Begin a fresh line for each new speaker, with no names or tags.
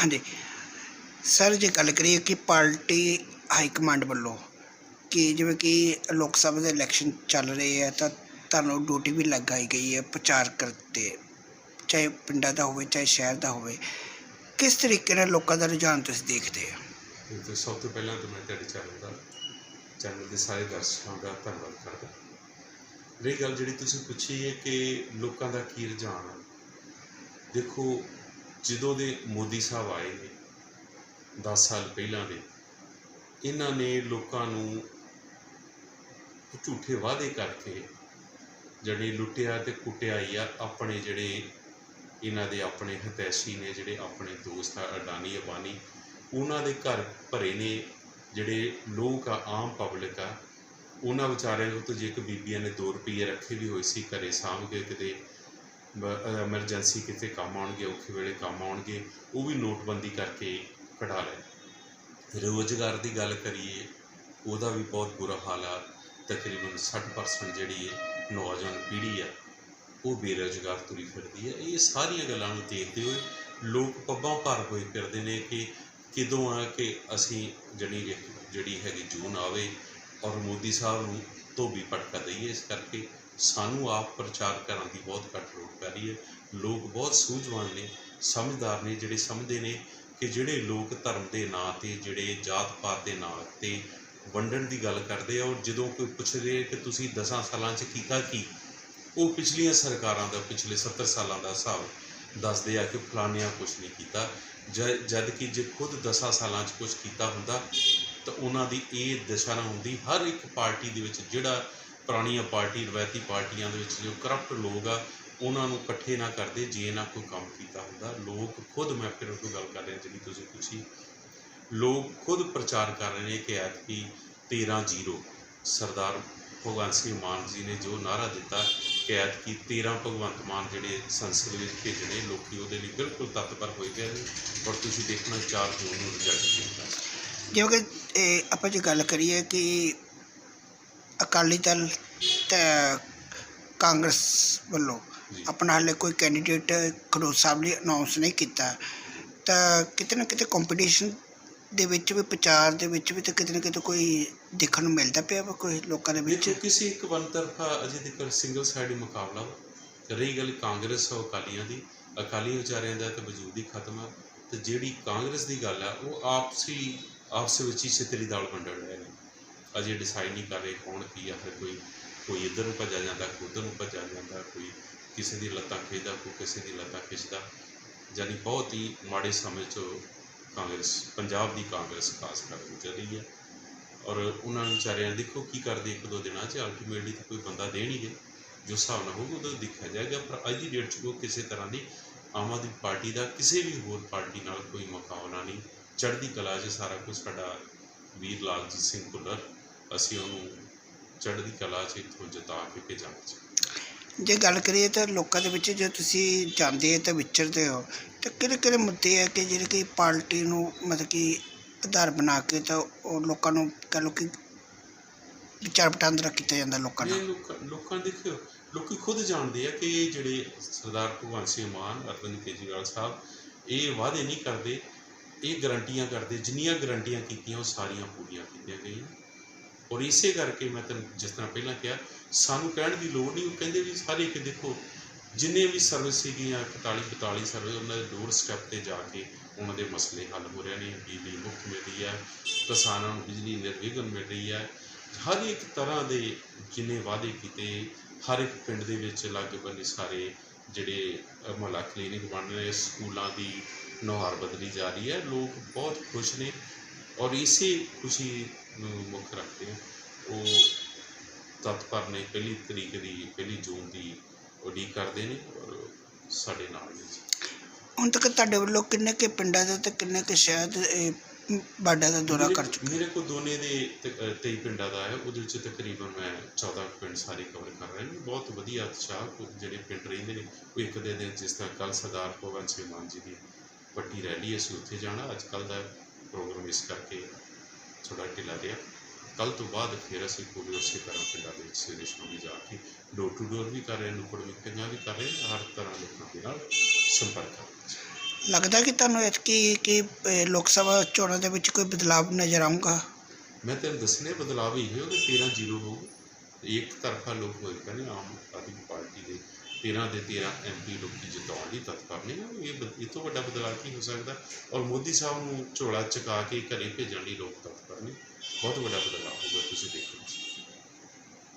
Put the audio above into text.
ਹਾਂਜੀ। ਸਰ, ਜੇ ਗੱਲ ਕਰੀਏ ਕਿ ਪਾਰਟੀ ਹਾਈ ਕਮਾਂਡ ਵੱਲੋਂ ਕਿ ਜਿਵੇਂ ਕਿ ਲੋਕ ਸਭਾ ਦੇ ਇਲੈਕਸ਼ਨ ਚੱਲ ਰਹੇ ਆ, ਤਾਂ ਤੁਹਾਨੂੰ ਡਿਊਟੀ ਵੀ ਲਗਾਈ ਗਈ ਹੈ ਪ੍ਰਚਾਰ ਕਰਤੇ ਚਾਹੇ ਪਿੰਡਾਂ ਦਾ ਹੋਵੇ, ਚਾਹੇ ਸ਼ਹਿਰ ਦਾ ਹੋਵੇ। ਕਿਸ ਤਰੀਕੇ ਨਾਲ ਲੋਕਾਂ ਦਾ ਰੁਝਾਨ ਤੁਸੀਂ ਦੇਖਦੇ ਹੋ?
ਤੇ ਸਭ ਤੋਂ ਪਹਿਲਾਂ ਤਾਂ ਮੈਂ ਤੁਹਾਡੇ ਚੈਨਲ ਦਾ, ਚੈਨਲ ਦੇ ਸਾਰੇ ਦਰਸ਼ਕਾਂ ਦਾ ਧੰਨਵਾਦ ਕਰਦਾ। ਰਹੀ ਗੱਲ ਜਿਹੜੀ ਤੁਸੀਂ ਪੁੱਛੀ ਹੈ ਕਿ ਲੋਕਾਂ ਦਾ ਕੀ ਰੁਝਾਨ ਹੈ। ਦੇਖੋ ਜਦੋਂ ਦੇ ਮੋਦੀ ਸਾਹਿਬ ਆਏ ਨੇ 10 ਸਾਲ ਪਹਿਲਾਂ ਦੇ, ਇਹਨਾਂ ਨੇ ਲੋਕਾਂ ਨੂੰ ਝੂਠੇ ਵਾਅਦੇ ਕਰਕੇ ਜਿਹੜੇ ਲੁੱਟਿਆ ਤੇ ਕੁੱਟਿਆ ਹੀ ਆ, ਆਪਣੇ ਜਿਹੜੇ ਇਹਨਾਂ ਦੇ ਆਪਣੇ ਹਤੈਸ਼ੀ ਨੇ, ਜਿਹੜੇ ਆਪਣੇ ਦੋਸਤ ਆ, ਅਡਾਨੀ, ਅਬਾਨੀ, ਉਹਨਾਂ ਦੇ ਘਰ ਭਰੇ ਨੇ, ਜਿਹੜੇ ਲੋਕ ਆ, ਆਮ ਪਬਲਿਕ ਆ, ਉਹਨਾਂ ਵਿਚਾਰਿਆਂ ਨੂੰ ਤਾਂ ਜੇ ਇੱਕ ਬੀਬੀਆਂ ਨੇ 2 ਰੁਪਏ ਰੱਖੇ ਵੀ ਹੋਏ ਸੀ ਘਰੇ ਸਾਂਭ ਕੇ ਕਿਤੇ ਐਮਰਜੈਂਸੀ ਕਿਤੇ ਕੰਮ ਆਉਣਗੇ, ਔਖੇ ਵੇਲੇ ਕੰਮ ਆਉਣਗੇ, ਉਹ ਵੀ ਨੋਟਬੰਦੀ ਕਰਕੇ ਕਢਾ ਲਏ। ਰੋਜ਼ਗਾਰ ਦੀ ਗੱਲ ਕਰੀਏ, ਉਹਦਾ ਵੀ ਬਹੁਤ ਬੁਰਾ ਹਾਲ ਆ। ਤਕਰੀਬਨ 60% ਜਿਹੜੀ ਹੈ ਨੌਜਵਾਨ ਪੀੜ੍ਹੀ ਆ, ਉਹ ਬੇਰੁਜ਼ਗਾਰ ਤੁਰੀ ਫਿਰਦੀ ਹੈ ਇਹ ਸਾਰੀਆਂ ਗੱਲਾਂ ਨੂੰ ਦੇਖਦੇ ਹੋਏ ਲੋਕ ਪੱਬਾਂ ਭਰ ਹੋਏ ਫਿਰਦੇ ਨੇ ਕਿ ਕਿਦੋਂ ਆ ਕਿ ਅਸੀਂ ਜਿਹੜੀ ਜਿਹੜੀ ਹੈਗੀ ਜੂਨ ਆਵੇ ਔਰ ਮੋਦੀ ਸਾਹਿਬ ਨੂੰ ਧੋਬੀ ਪਟਕਾ ਦਈਏ ਇਸ ਕਰਕੇ। ਸਾਨੂੰ ਆਪ ਪ੍ਰਚਾਰ ਕਰਨ ਦੀ ਬਹੁਤ ਘੱਟ ਲੋੜ ਪੈ ਰਹੀ ਹੈ। ਲੋਕ ਬਹੁਤ ਸੂਝਵਾਨ ਨੇ, ਸਮਝਦਾਰ ਨੇ, ਜਿਹੜੇ ਸਮਝਦੇ ਨੇ ਕਿ ਜਿਹੜੇ ਲੋਕ ਧਰਮ ਦੇ ਨਾਂ ਤੇ, ਜਿਹੜੇ ਜਾਤ ਪਾਤ ਦੇ ਨਾਂ ਤੇ ਵੰਡਣ ਦੀ ਗੱਲ ਕਰਦੇ ਆ ਔਰ ਜਦੋਂ ਕੋਈ ਪੁੱਛਦੇ ਕਿ ਤੁਸੀਂ 10 ਸਾਲਾਂ 'ਚ ਕੀਤਾ ਕੀ, ਉਹ ਪਿਛਲੀਆਂ ਸਰਕਾਰਾਂ ਦਾ, ਪਿਛਲੇ 70 ਸਾਲਾਂ ਦਾ ਹਿਸਾਬ ਦੱਸਦੇ ਆ ਕਿ ਫਲਾਨਿਆਂ ਕੁਝ ਨਹੀਂ ਕੀਤਾ। ਜ- ਜਦ ਕਿ ਜੇ ਖੁਦ 10 ਸਾਲਾਂ 'ਚ ਕੁਝ ਕੀਤਾ ਹੁੰਦਾ, ਤਾਂ ਉਹਨਾਂ ਦੀ ਇਹ ਦਸ਼ਾ ਨਾ ਹੁੰਦੀ, ਹਰ ਇੱਕ ਪਾਰਟੀ ਦੇ ਵਿੱਚ ਜਿਹੜਾ ਪੁਰਾਣੀਆਂ ਪਾਰਟੀ, ਰਵਾਇਤੀ ਪਾਰਟੀਆਂ ਦੇ ਵਿੱਚ ਜੋ ਕਰਪਟ ਲੋਕ ਆ, ਉਹਨਾਂ ਨੂੰ ਇਕੱਠੇ ਨਾ ਕਰਦੇ, ਜੇ ਨਾ ਕੋਈ ਕੰਮ ਕੀਤਾ ਹੁੰਦਾ। ਲੋਕ ਖੁਦ, ਮੈਂ ਫਿਰ ਉਹ ਗੱਲ ਕਰ ਰਿਹਾ, ਜਿਹੜੀ ਤੁਸੀਂ ਪੁੱਛੀ। ਲੋਕ ਖੁਦ ਪ੍ਰਚਾਰ ਕਰ ਰਹੇ ਨੇ ਕਿ ਐਤਕੀ 13-0 ਸਰਦਾਰ ਭਗਵੰਤ ਸਿੰਘ ਮਾਨ ਜੀ ਨੇ ਜੋ ਨਾਰਾ ਦਿੱਤਾ ਕਿ ਐਤਕੀ 13 ਭਗਵੰਤ ਮਾਨ ਜਿਹੜੇ ਸੰਸਦ ਵਿੱਚ ਭੇਜਣੇ ਲੋਕੀ ਉਹਦੇ ਲਈ ਬਿਲਕੁਲ ਤਤਪਰ ਹੋਏ ਗਏ ਨੇ ਔਰ ਤੁਸੀਂ ਦੇਖਣਾ 4 ਜੂਨ ਨੂੰ ਰਿਜ਼ਲਟ ਮਿਲਦਾ
ਕਿਉਂਕਿ ਇਹ ਆਪਾਂ ਜੇ ਗੱਲ ਕਰੀਏ ਕਿ ਅਕਾਲੀ ਦਲ ਤੇ ਕਾਂਗਰਸ ਵੱਲੋਂ ਆਪਣਾ ਹਾਲੇ ਕੋਈ ਕੈਂਡੀਡੇਟ ਖਡੂਰ ਸਾਹਿਬ ਲਈ ਅਨਾਉਂਸ ਨਹੀਂ ਕੀਤਾ। ਤਾਂ ਕਿਤੇ ਨਾ ਕਿਤੇ ਕੰਪੀਟੀਸ਼ਨ ਦੇ ਵਿੱਚ ਵੀ ਪ੍ਰਚਾਰ ਦੇ ਵਿੱਚ ਵੀ ਤਾਂ ਕਿਤੇ ਨਾ ਕਿਤੇ ਕੋਈ ਦੇਖਣ ਨੂੰ ਮਿਲਦਾ ਪਿਆ ਵਾ ਕੋਈ ਲੋਕਾਂ ਦੇ ਵਿੱਚ?
ਦੇਖੋ ਕਿਸੇ ਇੱਕ ਵਨ ਤਰਫਾ ਅਜੇ ਤੱਕ ਸਿੰਗਲ ਸਾਈਡ ਮੁਕਾਬਲਾ ਵਾ। ਰਹੀ ਗੱਲ ਕਾਂਗਰਸ ਔਰ ਅਕਾਲੀਆਂ ਦੀ। ਅਕਾਲੀ ਵਿਚਾਰਿਆਂ ਦਾ ਤਾਂ ਵਜੂਦ ਹੀ ਖਤਮ ਆ। ਤੇ ਜਿਹੜੀ ਕਾਂਗਰਸ ਦੀ ਗੱਲ ਆ ਉਹ ਆਪਸੀ ਆਪਸ ਵਿੱਚ ਹੀ ਛਿੱਤਰੀ ਦਾਲ ਵੰਡਣ ਰਹੇ ਨੇ। ਅਜੇ ਡਿਸਾਈਡ ਨਹੀਂ ਕਰ ਰਹੇ ਕੌਣ ਕੀ ਆ, ਫਿਰ ਕੋਈ ਕੋਈ ਇੱਧਰ ਨੂੰ ਭੱਜਿਆ ਜਾਂਦਾ, ਕੋਈ ਉੱਧਰ ਨੂੰ ਭੱਜਿਆ ਜਾਂਦਾ, ਕੋਈ ਕਿਸੇ ਦੀ ਲੱਤਾਂ ਖਿੱਚਦਾ, ਕੋਈ ਕਿਸੇ ਦੀ ਲੱਤਾਂ ਖਿੱਚਦਾ। ਜਾਨੀ ਬਹੁਤ ਹੀ ਮਾੜੇ ਸਮੇਂ 'ਚ ਕਾਂਗਰਸ, ਪੰਜਾਬ ਦੀ ਕਾਂਗਰਸ ਖਾਸ ਕਰਕੇ ਗੁਜ਼ਰ ਰਹੀ ਹੈ। ਔਰ ਉਹਨਾਂ ਨੂੰ ਵਿਚਾਰਿਆਂ ਦੇਖੋ ਕੀ ਕਰਦੇ ਇੱਕ ਦੋ ਦਿਨਾਂ 'ਚ ਅਲਟੀਮੇਟਲੀ ਤਾਂ ਕੋਈ ਬੰਦਾ ਦੇਣਗੇ ਜੋ ਹਿਸਾਬ ਨਾਲ ਹੋਊਗਾ ਉਦੋਂ ਦੇਖਿਆ ਜਾਏਗਾ, ਪਰ ਅੱਜ ਦੀ ਡੇਟ 'ਚ ਕੋਈ ਕਿਸੇ ਤਰ੍ਹਾਂ ਦੀ ਆਮ ਆਦਮੀ ਪਾਰਟੀ ਦਾ ਕਿਸੇ ਵੀ ਹੋਰ ਪਾਰਟੀ ਨਾਲ ਕੋਈ ਮੁਕਾਬਲਾ ਨਹੀਂ। ਚੜ੍ਹਦੀ ਕਲਾ 'ਚ ਸਾਰਾ ਕੁਝ ਸਾਡਾ ਵੀਰ ਲਾਲਜੀਤ ਸਿੰਘ ਭੁੱਲਰ ਅਸੀਂ ਉਹਨੂੰ ਚੜ੍ਹਦੀ ਕਲਾ 'ਚ ਇੱਥੋਂ ਜਿਤਾ ਕੇ ਭੇਜਾਂਗੇ।
ਜੇ ਗੱਲ ਕਰੀਏ ਤਾਂ ਲੋਕਾਂ ਦੇ ਵਿੱਚ ਜੇ ਤੁਸੀਂ ਜਾਂਦੇ ਤੇ ਵਿਚਰਦੇ ਹੋ ਤਾਂ ਕਿਹੜੇ ਕਿਹੜੇ ਮੁੱਦੇ ਆ ਕਿ ਜਿਹੜੇ ਕਿ ਪਾਰਟੀ ਨੂੰ ਮਤਲਬ ਕਿ ਆਧਾਰ ਬਣਾ ਕੇ ਤਾਂ ਉਹ ਲੋਕਾਂ ਨੂੰ ਕਹ ਲਓ ਕਿ ਵਿਚਾਰ ਵਟਾਂਦਰਾ ਕੀਤਾ ਜਾਂਦਾ ਲੋਕਾਂ
ਇਹ
ਨਾਲ
ਲੋਕਾਂ ਲੋਕਾਂ ਦੇਖਿਓ ਲੋਕੀ ਖੁਦ ਜਾਣਦੇ ਆ ਕਿ ਇਹ ਜਿਹੜੇ ਸਰਦਾਰ ਭਗਵੰਤ ਸਿੰਘ ਮਾਨ ਅਰਵਿੰਦ ਕੇਜਰੀਵਾਲ ਸਾਹਿਬ ਇਹ ਵਾਅਦੇ ਨਹੀਂ ਕਰਦੇ ਇਹ ਗਰੰਟੀਆਂ ਕਰਦੇ ਜਿੰਨੀਆਂ ਗਰੰਟੀਆਂ ਕੀਤੀਆਂ ਉਹ ਸਾਰੀਆਂ ਪੂਰੀਆਂ ਕੀਤੀਆਂ ਗਈਆਂ। ਔਰ ਇਸੇ ਕਰਕੇ ਮੈਂ ਤੈਨੂੰ ਜਿਸ ਤਰ੍ਹਾਂ ਪਹਿਲਾਂ ਕਿਹਾ, ਸਾਨੂੰ ਕਹਿਣ ਦੀ ਲੋੜ ਨਹੀਂ, ਉਹ ਕਹਿੰਦੇ ਵੀ ਸਾਰੇ ਇੱਕ ਦੇਖੋ, ਜਿੰਨੇ ਵੀ ਸਰਵਿਸ ਸੀਗੀਆਂ 41 42 ਸਰਵਿਸ ਉਹਨਾਂ ਦੇ ਡੋਰ ਸਟੈਪ ਤੇ ਜਾ ਕੇ ਉਹਨਾਂ ਦੇ ਮਸਲੇ ਹੱਲ ਹੋ ਰਹੇ ਨੇ, ਬਿਜਲੀ ਮੁਫਤ ਮਿਲ ਰਹੀ ਹੈ, ਕਿਸਾਨਾਂ ਨੂੰ ਬਿਜਲੀ ਨਿਰਵਿਘਨ ਮਿਲ ਰਹੀ ਹੈ। ਹਰ ਇੱਕ ਤਰ੍ਹਾਂ ਦੇ ਜਿੰਨੇ ਵਾਅਦੇ ਕੀਤੇ, ਹਰ ਇੱਕ ਪਿੰਡ ਦੇ ਵਿੱਚ ਲਗਭਗ ਸਾਰੇ ਜਿਹੜੇ ਮੁਹੱਲਾ ਕਲੀਨਿਕ ਬਣ ਰਹੇ, ਸਕੂਲਾਂ ਦੀ ਨੁਹਾਰ ਬਦਲੀ ਜਾ ਰਹੀ ਹੈ, ਲੋਕ ਬਹੁਤ ਖੁਸ਼ ਨੇ। ਔਰ ਇਸੇ ਖੁਸ਼ੀ ਨੂੰ ਮੁੱਖ ਰੱਖਦੇ ਆ। ਉਹ ਤਤਪਰ ਨੇ ਪਹਿਲੀ ਤਰੀਕ ਦੀ ਪਹਿਲੀ ਜੂਨ ਦੀ ਉਡੀਕ ਕਰਦੇ ਨੇ ਔਰ ਸਾਡੇ ਨਾਲ ਨੇ ਜੀ।
ਹੁਣ ਤੱਕ ਤੁਹਾਡੇ ਵੱਲੋਂ ਕਿੰਨੇ ਕੇ ਪਿੰਡਾਂ ਦਾ ਤੇ ਕਿੰਨੇ ਕੇ ਸ਼ਹਿਰ ਦੇ ਇਹ, ਬਾਰਡਰ ਦਾ ਦੌਰਾ ਕਰ ਚੁੱਕੇ
ਮੇਰੇ ਕੋਲ ਦੋਨੇ ਦੇ 23 ਪਿੰਡਾਂ ਦਾ ਹੈ। ਉਹਦੇ ਵਿੱਚ ਤਕਰੀਬਨ ਮੈਂ 14 ਪਿੰਡ ਸਾਰੇ ਕਵਰ ਕਰ ਰਹੇ ਨੇ। ਬਹੁਤ ਵਧੀਆ ਉਤਸ਼ਾਹ ਕੁ- ਜਿਹੜੇ ਪਿੰਡ ਰਹਿੰਦੇ ਨੇ ਉਹ ਇੱਕ ਦੇ ਦਿਨ ਜਿਸ ਤਰ੍ਹਾਂ ਕੱਲ ਸਰਦਾਰ ਭਗਵੰਤ ਸਿੰਘ ਮਾਨ ਜੀ ਦੀ ਵੱਡੀ ਰੈਲੀ ਅਸੀਂ ਉੱਥੇ ਜਾਣਾ। ਅੱਜ ਕੱਲ ਦਾ ਪ੍ਰੋਗਰਾਮ ਇਸ ਕਰਕੇ ਥੋੜਾ ਢਿੱਲਾ ਰਿਹਾ ਕੱਲ ਤੋਂ ਬਾਅਦ ਫਿਰ ਅਸੀਂ ਪੂਰੇ ਉਸੇ ਤਰ੍ਹਾਂ ਪਿੰਡਾਂ ਦੇ ਵਿੱਚ ਸਵੇਰੇ ਸ਼ਾਮੀ ਜਾ ਕੇ ਡੋਰ ਟੂ ਡੋਰ ਵੀ ਕਰ ਰਹੇ ਹਾਂ ਨੁੱਕੜ ਮੀਟਿੰਗਾਂ ਵੀ ਕਰ ਰਹੇ ਹਾਂ ਹਰ ਤਰ੍ਹਾਂ ਲੋਕਾਂ ਦੇ ਨਾਲ ਸੰਪਰਕ ਕਰ ਰਹੇ ਹਾਂ।
ਲੱਗਦਾ ਕਿ ਤੁਹਾਨੂੰ ਇਤਕੀ ਕਿ ਲੋਕ ਸਭਾ ਚੋਣਾਂ ਦੇ ਵਿੱਚ ਕੋਈ ਬਦਲਾਵ ਨਜ਼ਰ ਆਊਗਾ?
ਮੈਂ ਤੈਨੂੰ ਦੱਸਣੇ ਬਦਲਾਅ ਇਹ ਹੋਗਾ 13 ਜ਼ੀਰੋ ਹੋਊ ਇੱਕ ਤਰਫਾ ਲੋਕ ਹੋਏ ਕਹਿੰਦੇ ਆਮ ਆਦਮੀ ਪਾਰਟੀ ਦੇ 13 ਦੇ 13 ਐਮਪੀ ਲੋਕੀ ਜਿਤਾਉਣ ਲਈ ਤਤਪਰ ਨੇ। ਇਹ ਇਹ ਤੋਂ ਵੱਡਾ ਬਦਲਾਅ ਕੀ ਹੋ ਸਕਦਾ? ਔਰ ਮੋਦੀ ਸਾਹਿਬ ਨੂੰ ਝੋਲਾ ਚਕਾ ਕੇ ਘਰੇ ਭੇਜਣ ਲਈ ਲੋਕ ਤਤਪਰ ਨੇ ਬਹੁਤ ਵੱਡਾ ਬਦਲਾਅ ਹੋਊਗਾ ਤੁਸੀਂ ਦੇਖੋ